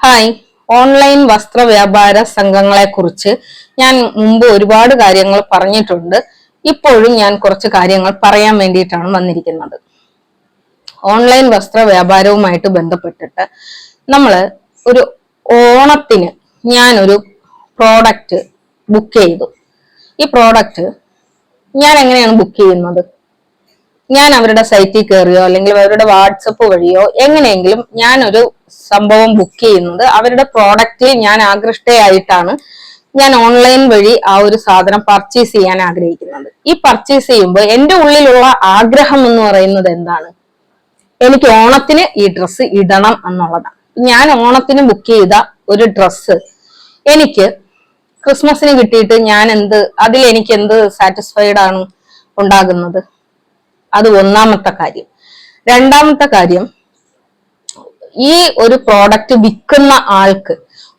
Hi. Online വസ്ത്ര വ്യാപാര സംഘങ്ങളെ കുറിച്ച് ഞാൻ മുമ്പ് ഒരുപാട് കാര്യങ്ങൾ പറഞ്ഞിട്ടുണ്ട്. ഇപ്പോഴും ഞാൻ കുറച്ച് കാര്യങ്ങൾ പറയാൻ വേണ്ടിയിട്ടാണ് വന്നിരിക്കുന്നത്. ഓൺലൈൻ വസ്ത്ര വ്യാപാരവുമായിട്ട് ബന്ധപ്പെട്ടിട്ട് നമ്മൾ ഒരു ഓണത്തിന് ഞാനൊരു പ്രോഡക്റ്റ് ബുക്ക് ചെയ്തു. ഈ പ്രോഡക്റ്റ് ഞാൻ എങ്ങനെയാണ് ബുക്ക് ചെയ്യുന്നത്? ഞാൻ അവരുടെ സൈറ്റിൽ കയറിയോ അല്ലെങ്കിൽ അവരുടെ വാട്സപ്പ് വഴിയോ എങ്ങനെയെങ്കിലും ഞാൻ ഒരു സംഭവം ബുക്ക് ചെയ്യുന്നത്. അവരുടെ പ്രോഡക്റ്റിൽ ഞാൻ ആകൃഷ്ടയായിട്ടാണ് ഞാൻ ഓൺലൈൻ വഴി ആ ഒരു സാധനം പർച്ചേസ് ചെയ്യാൻ ആഗ്രഹിക്കുന്നത്. ഈ പർച്ചേസ് ചെയ്യുമ്പോൾ എന്റെ ഉള്ളിലുള്ള ആഗ്രഹം എന്ന് പറയുന്നത് എന്താണ്? എനിക്ക് ഓണത്തിന് ഈ ഡ്രസ്സ് ഇടണം എന്നുള്ളതാണ്. ഞാൻ ഓണത്തിന് ബുക്ക് ചെയ്ത ഒരു ഡ്രസ്സ് എനിക്ക് ക്രിസ്മസിന് കിട്ടിയിട്ട് ഞാൻ എന്ത് അതിൽ എനിക്ക് എന്ത് സാറ്റിസ്ഫൈഡ് ആണ് ഉണ്ടാകുന്നത്? അത് ഒന്നാമത്തെ കാര്യം. രണ്ടാമത്തെ കാര്യം ഈ ഒരു പ്രോഡക്റ്റ് വിൽക്കുന്ന ആൾക്ക്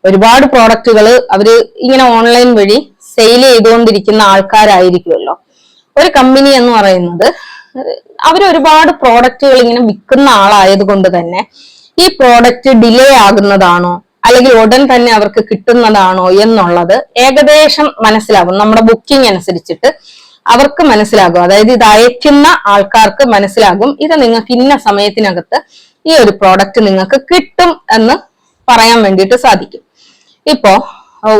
ഒരുപാട് പ്രോഡക്റ്റുകൾ അവർ ഇങ്ങനെ ഓൺലൈൻ വഴി സെയിൽ ചെയ്തുകൊണ്ടിരിക്കുന്ന ആൾക്കാരായിരിക്കുമല്ലോ. ഒരു കമ്പനി എന്ന് പറയുന്നത് അവർ ഒരുപാട് പ്രോഡക്റ്റുകൾ ഇങ്ങനെ വിൽക്കുന്ന ആളായത് കൊണ്ട് തന്നെ ഈ പ്രോഡക്റ്റ് ഡിലേ ആകുന്നതാണോ അല്ലെങ്കിൽ ഉടൻ തന്നെ അവർക്ക് കിട്ടുന്നതാണോ എന്നുള്ളത് ഏകദേശം മനസ്സിലാവും. നമ്മുടെ ബുക്കിംഗ് അനുസരിച്ചിട്ട് അവർക്ക് മനസ്സിലാകും. അതായത് ഇത് അയക്കുന്ന ആൾക്കാർക്ക് മനസ്സിലാകും. ഇത് നിങ്ങൾക്ക് ഇന്ന സമയത്തിനകത്ത് ഈ ഒരു പ്രോഡക്റ്റ് നിങ്ങൾക്ക് കിട്ടും എന്ന് പറയാൻ വേണ്ടിയിട്ട് സാധിക്കും. ഇപ്പോ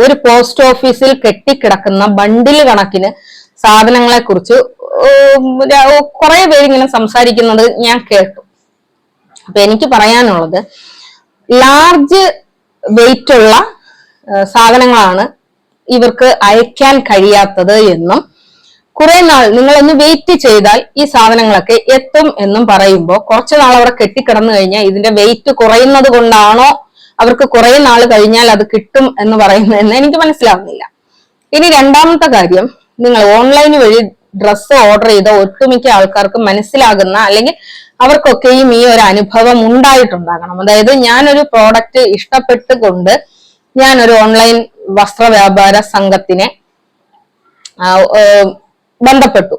ഒരു പോസ്റ്റ് ഓഫീസിൽ കെട്ടിക്കിടക്കുന്ന ബണ്ടിൽ കണക്കിന് സാധനങ്ങളെ കുറിച്ച് കുറെ പേരിങ്ങനെ സംസാരിക്കുന്നത് ഞാൻ കേട്ടു. അപ്പൊ എനിക്ക് പറയാനുള്ളത് ലാർജ് വെയിറ്റ് ഉള്ള സാധനങ്ങളാണ് ഇവർക്ക് അയക്കാൻ കഴിയാത്തത് എന്നും കുറെ നാൾ നിങ്ങളൊന്ന് വെയിറ്റ് ചെയ്താൽ ഈ സാധനങ്ങളൊക്കെ എത്തും എന്നും പറയുമ്പോൾ കുറച്ച് നാൾ അവിടെ കെട്ടിക്കിടന്നു കഴിഞ്ഞാൽ ഇതിന്റെ വെയിറ്റ് കുറയുന്നത് കൊണ്ടാണോ അവർക്ക് കുറെ നാൾ കഴിഞ്ഞാൽ അത് കിട്ടും എന്ന് പറയുന്നതെന്ന് എനിക്ക് മനസ്സിലാവുന്നില്ല. ഇനി രണ്ടാമത്തെ കാര്യം നിങ്ങൾ ഓൺലൈൻ വഴി ഡ്രസ്സ് ഓർഡർ ചെയ്ത ഒട്ടുമിക്ക ആൾക്കാർക്ക് മനസ്സിലാകുന്ന അല്ലെങ്കിൽ അവർക്കൊക്കെയും ഈ ഒരു അനുഭവം ഉണ്ടായിട്ടുണ്ടാകണം. അതായത് ഞാനൊരു പ്രോഡക്റ്റ് ഇഷ്ടപ്പെട്ടുകൊണ്ട് ഞാനൊരു ഓൺലൈൻ വസ്ത്ര വ്യാപാര സംഘത്തിനെ ബന്ധപ്പെട്ടു.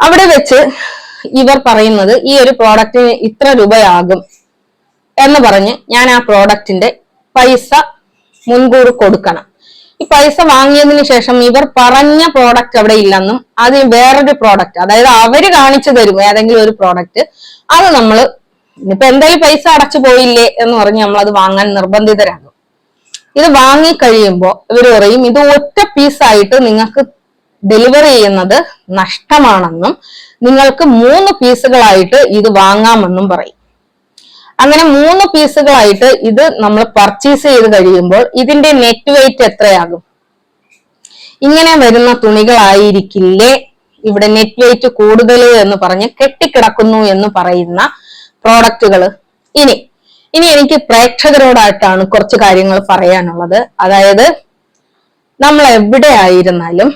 അവിടെ വെച്ച് ഇവർ പറയുന്നത് ഈ ഒരു പ്രോഡക്റ്റിന് ഇത്ര രൂപയാകും എന്ന് പറഞ്ഞ് ഞാൻ ആ പ്രോഡക്റ്റിന്റെ പൈസ മുൻകൂർ കൊടുക്കണം. ഈ പൈസ വാങ്ങിയതിന് ശേഷം ഇവർ പറഞ്ഞ പ്രോഡക്റ്റ് അവിടെ ഇല്ലെന്നും അത് വേറൊരു പ്രോഡക്റ്റ് അതായത് അവർ കാണിച്ചു തരും ഏതെങ്കിലും ഒരു പ്രോഡക്റ്റ് അത് നമ്മൾ ഇനിയിപ്പോ എന്തായാലും പൈസ അടച്ചു പോയില്ലേ എന്ന് പറഞ്ഞ് നമ്മൾ അത് വാങ്ങാൻ നിർബന്ധിതരാകും. ഇത് വാങ്ങി കഴിയുമ്പോൾ ഇവർ പറയും ഇത് ഒറ്റ പീസായിട്ട് നിങ്ങൾക്ക് ഡെലിവറി ചെയ്യുന്നത് നഷ്ടമാണെന്നും നിങ്ങൾക്ക് മൂന്ന് പീസുകളായിട്ട് ഇത് വാങ്ങാമെന്നും പറയും. അങ്ങനെ മൂന്ന് പീസുകളായിട്ട് ഇത് നമ്മൾ പർച്ചേസ് ചെയ്ത് കഴിയുമ്പോൾ ഇതിന്റെ നെറ്റ് വെയിറ്റ് എത്രയാകും? ഇങ്ങനെ വരുന്ന തുണികളായിരിക്കില്ലേ ഇവിടെ നെറ്റ് വെയിറ്റ് കൂടുതൽ എന്ന് പറഞ്ഞ് കെട്ടിക്കിടക്കുന്നു എന്ന് പറയുന്ന പ്രോഡക്റ്റുകൾ ഇനി ഇനി എനിക്ക് പ്രേക്ഷകരോടായിട്ടാണ് കുറച്ച് കാര്യങ്ങൾ പറയാനുള്ളത്. അതായത് നമ്മൾ എവിടെ ആയിരുന്നാലും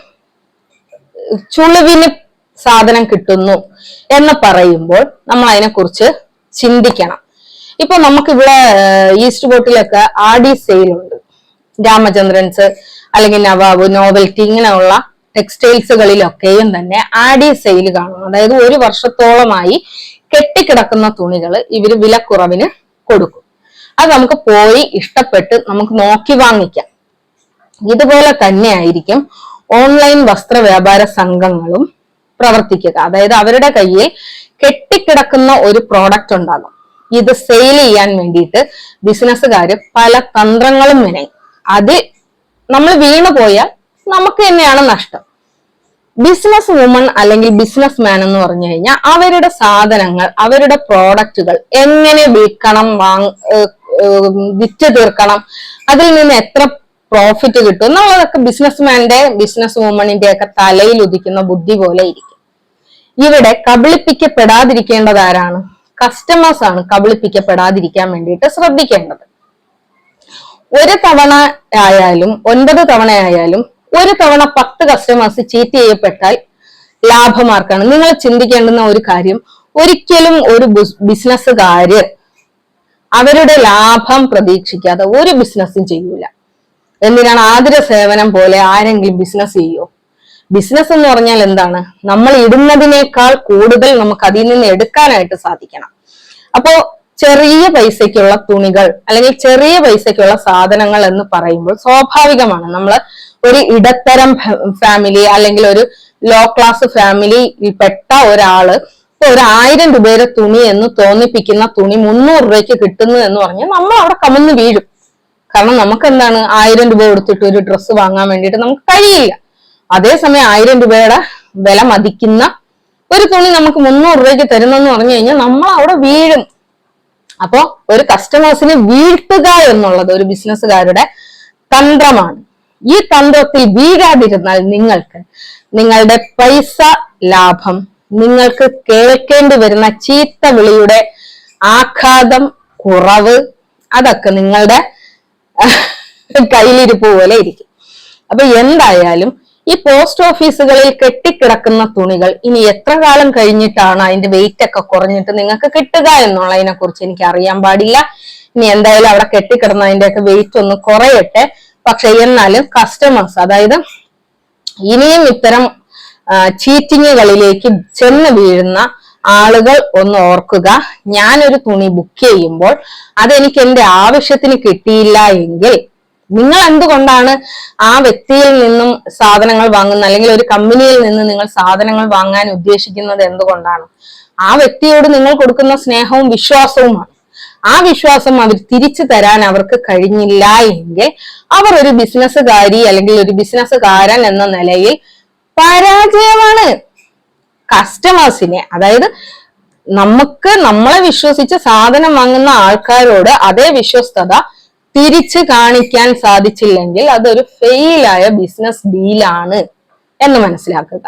ചുളിവിന് സാധനം കിട്ടുന്നു എന്ന് പറയുമ്പോൾ നമ്മൾ അതിനെക്കുറിച്ച് ചിന്തിക്കണം. ഇപ്പൊ നമുക്കിവിടെ ഈസ്റ്റ് ബോട്ടിലൊക്കെ ആഡി സെയിൽ ഉണ്ട്. രാമചന്ദ്രൻസ് അല്ലെങ്കിൽ നവാബ് നോവൽറ്റി ഇങ്ങനെയുള്ള ടെക്സ്റ്റൈൽസുകളിലൊക്കെയും തന്നെ ആഡി സെയിൽ കാണും അതായത് ഒരു വർഷത്തോളമായി കെട്ടിക്കിടക്കുന്ന തുണികൾ ഇവർ വിലക്കുറവിന് കൊടുക്കും. അത് നമുക്ക് പോയി ഇഷ്ടപ്പെട്ട് നമുക്ക് നോക്കി വാങ്ങിക്കാം. ഇതുപോലെ തന്നെ ആയിരിക്കും ഓൺലൈൻ വസ്ത്ര വ്യാപാര സംഘങ്ങളും പ്രവർത്തിക്കുക. അതായത് അവരുടെ കയ്യിൽ കെട്ടിക്കിടക്കുന്ന ഒരു പ്രോഡക്റ്റ് ഉണ്ടാകും. ഇത് സെയിൽ ചെയ്യാൻ വേണ്ടിയിട്ട് ബിസിനസ്സുകാർ പല തന്ത്രങ്ങളും മെനയും അത് നമ്മൾ വീണു പോയാൽ നമുക്ക് തന്നെയാണ് നഷ്ടം. ബിസിനസ് വുമൺ അല്ലെങ്കിൽ ബിസിനസ് മാൻ എന്ന് പറഞ്ഞു കഴിഞ്ഞാൽ അവരുടെ സാധനങ്ങൾ അവരുടെ പ്രോഡക്റ്റുകൾ എങ്ങനെ വിൽക്കണം വാങ് വിറ്റ് തീർക്കണം അതിൽ നിന്ന് എത്ര പ്രോഫിറ്റ് കിട്ടും എന്നുള്ളതൊക്കെ ബിസിനസ്മാന്റെ ബിസിനസ് വുമണിന്റെ ഒക്കെ തലയിൽ ഉദിക്കുന്ന ബുദ്ധി പോലെ ഇരിക്കും. ഇവിടെ കബളിപ്പിക്കപ്പെടാതിരിക്കേണ്ടത് ആരാണ്? കസ്റ്റമേഴ്സ് ആണ് കബളിപ്പിക്കപ്പെടാതിരിക്കാൻ വേണ്ടിയിട്ട് ശ്രദ്ധിക്കേണ്ടത്. ഒരു തവണ ആയാലും ഒൻപത് തവണ ആയാലും ഒരു തവണ പത്ത് കസ്റ്റമേഴ്സ് ചീറ്റ് ചെയ്യപ്പെട്ടാൽ ലാഭമാർക്കാണ്. നിങ്ങൾ ചിന്തിക്കേണ്ടുന്ന ഒരു കാര്യം ഒരിക്കലും ഒരു ബിസിനസ്സുകാര് അവരുടെ ലാഭം പ്രതീക്ഷിക്കാതെ ഒരു ബിസിനസ്സും ചെയ്യൂല. എന്തിനാണ് ആതിര സേവനം പോലെ ആരെങ്കിലും ബിസിനസ് ചെയ്യോ? ബിസിനസ് എന്ന് പറഞ്ഞാൽ എന്താണ്? നമ്മൾ ഇടുന്നതിനേക്കാൾ കൂടുതൽ നമുക്ക് അതിൽ നിന്ന് എടുക്കാനായിട്ട് സാധിക്കണം. അപ്പോ ചെറിയ പൈസയ്ക്കുള്ള തുണികൾ അല്ലെങ്കിൽ ചെറിയ പൈസയ്ക്കുള്ള സാധനങ്ങൾ എന്ന് പറയുമ്പോൾ സ്വാഭാവികമാണ്. നമ്മൾ ഒരു ഇടത്തരം ഫാമിലി അല്ലെങ്കിൽ ഒരു ലോ ക്ലാസ് ഫാമിലി പെട്ട ഒരാൾ ഇപ്പൊ ഒരു ആയിരം രൂപയുടെ തുണി എന്ന് തോന്നിപ്പിക്കുന്ന തുണി മുന്നൂറ് രൂപയ്ക്ക് കിട്ടുന്നു എന്ന് പറഞ്ഞാൽ നമ്മൾ അവിടെ കമന്ന് വീഴും. കാരണം നമുക്ക് എന്താണ് ആയിരം രൂപ കൊടുത്തിട്ട് ഒരു ഡ്രസ്സ് വാങ്ങാൻ വേണ്ടിയിട്ട് നമുക്ക് കഴിയില്ല. അതേസമയം ആയിരം രൂപയുടെ വില മതിക്കുന്ന ഒരു തുണി നമുക്ക് മുന്നൂറ് രൂപയ്ക്ക് തരുന്നെന്ന് പറഞ്ഞു കഴിഞ്ഞാൽ നമ്മൾ അവിടെ വീഴും. അപ്പോ ഒരു കസ്റ്റമേഴ്സിനെ വീഴ്ത്തുക എന്നുള്ളത് ഒരു ബിസിനസ്സുകാരുടെ തന്ത്രമാണ്. ഈ തന്ത്രത്തിൽ വീഴാതിരുന്നാൽ നിങ്ങൾക്ക് നിങ്ങളുടെ പൈസ ലാഭം നിങ്ങൾക്ക് കേൾക്കേണ്ടി വരുന്ന ചീത്ത വിളിയുടെ ആഘാതം കുറവ് അതൊക്കെ നിങ്ങളുടെ കയ്യിലിരിപ്പ് പോലെ ഇരിക്കും. അപ്പൊ എന്തായാലും ഈ പോസ്റ്റ് ഓഫീസുകളിൽ കെട്ടിക്കിടക്കുന്ന തുണികൾ ഇനി എത്ര കാലം കഴിഞ്ഞിട്ടാണ് അതിന്റെ വെയിറ്റ് ഒക്കെ കുറഞ്ഞിട്ട് നിങ്ങൾക്ക് കിട്ടുക എന്നുള്ളതിനെ കുറിച്ച് എനിക്ക് അറിയാൻ പാടില്ല. ഇനി എന്തായാലും അവിടെ കെട്ടിക്കിടന്നതിന്റെ ഒക്കെ വെയിറ്റ് ഒന്ന് കുറയട്ടെ. പക്ഷെ എന്നാലും കസ്റ്റമേഴ്സ് അതായത് ഇനിയും ഇത്തരം ചീറ്റിങ്ങുകളിലേക്ക് ചെന്ന് വീഴുന്ന ആളുകൾ ഒന്ന് ഓർക്കുക. ഞാനൊരു തുണി ബുക്ക് ചെയ്യുമ്പോൾ അതെനിക്ക് എന്റെ ആവശ്യത്തിന് കിട്ടിയില്ല എങ്കിൽ നിങ്ങൾ എന്തുകൊണ്ടാണ് ആ വ്യക്തിയിൽ നിന്നും സാധനങ്ങൾ വാങ്ങുന്നത്? അല്ലെങ്കിൽ ഒരു കമ്പനിയിൽ നിന്ന് നിങ്ങൾ സാധനങ്ങൾ വാങ്ങാൻ ഉദ്ദേശിക്കുന്നത് എന്തുകൊണ്ടാണ്? ആ വ്യക്തിയോട് നിങ്ങൾ കൊടുക്കുന്ന സ്നേഹവും വിശ്വാസവുമാണ്. ആ വിശ്വാസം അവർ തിരിച്ചു തരാൻ അവർക്ക് കഴിഞ്ഞില്ല എങ്കിൽ അവർ ഒരു ബിസിനസ്സുകാരി അല്ലെങ്കിൽ ഒരു ബിസിനസ്സുകാരൻ എന്ന നിലയിൽ പരാജയമാണ്. കസ്റ്റമേഴ്സിനെ അതായത് നമുക്ക് നമ്മളെ വിശ്വസിച്ച് സാധനം വാങ്ങുന്ന ആൾക്കാരോട് അതേ വിശ്വസ്തത തിരിച്ചു കാണിക്കാൻ സാധിച്ചില്ലെങ്കിൽ അതൊരു ഫെയിലായ ബിസിനസ് ഡീലാണ് എന്ന് മനസ്സിലാക്കുക.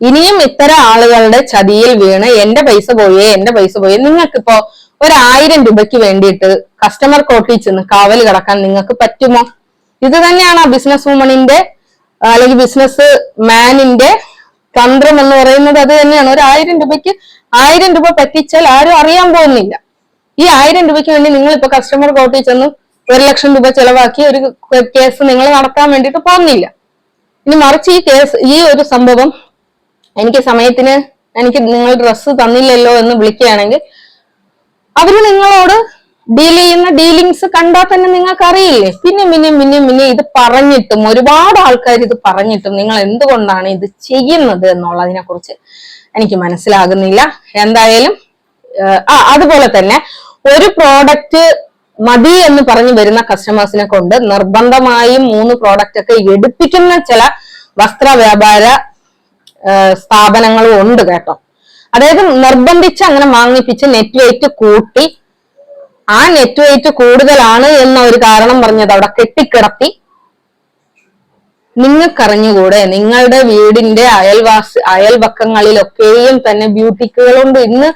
ഇനിയും ഇത്തരം ആളുകളുടെ ചതിയിൽ വീണ് എന്റെ പൈസ പോയേ എന്റെ പൈസ പോയേ നിങ്ങൾക്കിപ്പോ ഒരു ആയിരം രൂപയ്ക്ക് വേണ്ടിയിട്ട് കസ്റ്റമർ കോട്ടിൽ ചെന്ന് കാവൽ കിടക്കാൻ നിങ്ങൾക്ക് പറ്റുമോ? ഇത് തന്നെയാണ് ബിസിനസ് വുമണിന്റെ അല്ലെങ്കിൽ ബിസിനസ് മാനിന്റെ തന്ത്രം എന്ന് പറയുന്നത് അത് തന്നെയാണ്. ഒരു ആയിരം രൂപയ്ക്ക് ആയിരം രൂപ പറ്റിച്ചാൽ ആരും അറിയാൻ പോകുന്നില്ല. ഈ ആയിരം രൂപയ്ക്ക് വേണ്ടി നിങ്ങൾ ഇപ്പൊ കസ്റ്റമർ കോർട്ടിൽ ചെന്ന് ഒരു ലക്ഷം രൂപ ചെലവാക്കി ഒരു കേസ് നിങ്ങൾ നടത്താൻ വേണ്ടിട്ട് പോകുന്നില്ല. ഇനി മറിച്ച് ഈ കേസ് ഈ ഒരു സംഭവം എനിക്ക് സമയത്തിന് എനിക്ക് നിങ്ങൾ ഡ്രസ്സ് തന്നില്ലല്ലോ എന്ന് വിളിക്കുകയാണെങ്കിൽ അവർ നിങ്ങളോട് ഡീൽ ചെയ്യുന്ന ഡീലിങ്സ് കണ്ടാൽ തന്നെ നിങ്ങൾക്ക് അറിയില്ലേ പിന്നെ പിന്നെ പിന്നെ പിന്നെ ഇത് പറഞ്ഞിട്ടും ഒരുപാട് ആൾക്കാർ ഇത് പറഞ്ഞിട്ടും നിങ്ങൾ എന്തുകൊണ്ടാണ് ഇത് ചെയ്യുന്നത് എന്നുള്ളതിനെ കുറിച്ച് എനിക്ക് മനസ്സിലാകുന്നില്ല. എന്തായാലും ആ അതുപോലെ തന്നെ ഒരു പ്രോഡക്റ്റ് മതി എന്ന് പറഞ്ഞു വരുന്ന കസ്റ്റമേഴ്സിനെ കൊണ്ട് നിർബന്ധമായും മൂന്ന് പ്രോഡക്റ്റ് ഒക്കെ എടുപ്പിക്കുന്ന ചില വസ്ത്ര വ്യാപാര സ്ഥാപനങ്ങളും ഉണ്ട് കേട്ടോ. അതായത് നിർബന്ധിച്ച് അങ്ങനെ വാങ്ങിപ്പിച്ച് നെറ്റ് വെയിറ്റ് കൂട്ടി ആ നെറ്റ് വെയിറ്റ് കൂടുതലാണ് എന്ന ഒരു കാരണം പറഞ്ഞത് അവിടെ കെട്ടിക്കിടത്തി. നിങ്ങൾക്കറിഞ്ഞുകൂടെ നിങ്ങളുടെ വീടിന്റെ അയൽവാസി അയൽപക്കങ്ങളിലൊക്കെയും തന്നെ ബ്യൂട്ടിക്കുകളുണ്ട്. ഇന്ന്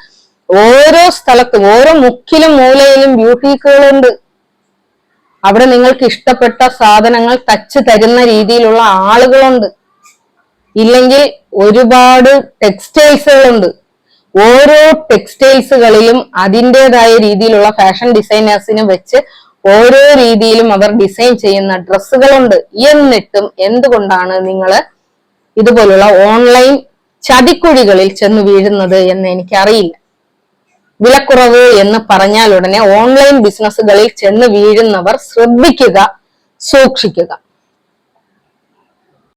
ഓരോ സ്ഥലത്തും ഓരോ മുക്കിലും മൂലയിലും ബ്യൂട്ടിക്കുകളുണ്ട്. അവിടെ നിങ്ങൾക്ക് ഇഷ്ടപ്പെട്ട സാധനങ്ങൾ തച്ച് തരുന്ന രീതിയിലുള്ള ആളുകളുണ്ട്. ഇല്ലെങ്കിൽ ഒരുപാട് ടെക്സ്റ്റൈൽസുകളുണ്ട് ഓരോ ടെക്സ്റ്റൈൽസുകളിലും അതിന്റെതായ രീതിയിലുള്ള ഫാഷൻ ഡിസൈനേഴ്സിന് വെച്ച് ഓരോ രീതിയിലും അവർ ഡിസൈൻ ചെയ്യുന്ന ഡ്രസ്സുകളുണ്ട്. എന്നിട്ടും എന്തുകൊണ്ടാണ് നിങ്ങൾ ഇതുപോലുള്ള ഓൺലൈൻ ചതിക്കുഴികളിൽ ചെന്ന് വീഴുന്നത് എന്ന് എനിക്കറിയില്ല. വിലക്കുറവ് എന്ന് പറഞ്ഞാൽ ഉടനെ ഓൺലൈൻ ബിസിനസ്സുകളിൽ ചെന്ന് വീഴുന്നവർ ശ്രദ്ധിക്കുക സൂക്ഷിക്കുക.